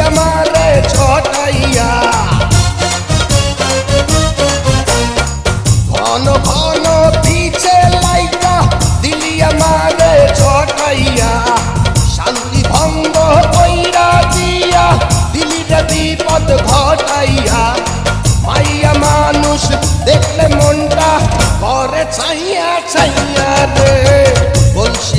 আমারে ছটাইয়া। ঘন ঘন পিছে লাইটা দিলি আমারে ছটাইয়া। শান্তি ভঙ্গ কইরা দিয়া দিলি রে বিপদ ঘটাইয়া। মাইয়া মানুষ, দেখলে মনটা করে ছাইয়া ছাইয়া রে। বলছি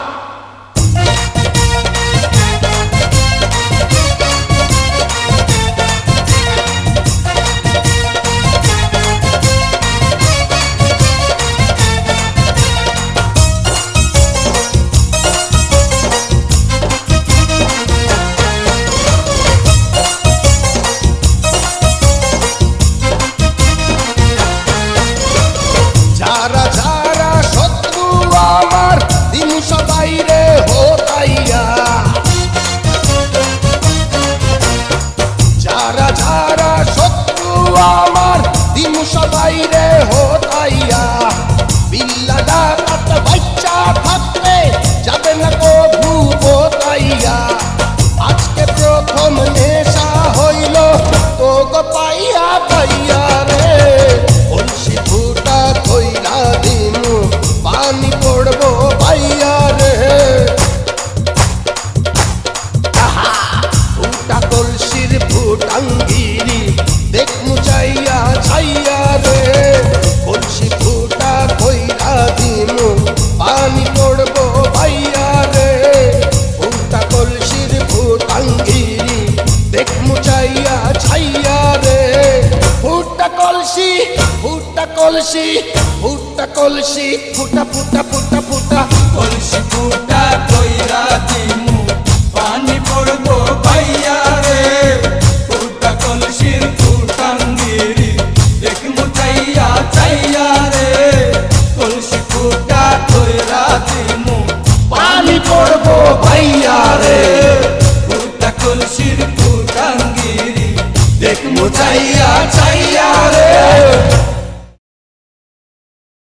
আমার দিন সবাই রে হোতাইয়া বিল্লা ডাকাত বাচ্চা থাকলে যাবে না কভু ভূপতাইয়া আজকে প্রথম নেশা হইল তো গো পাইয়া পাইয়া কলসি ফুটা কলসি ফুটা কলসি ফুটা ফুটা ফুটা ফুটা।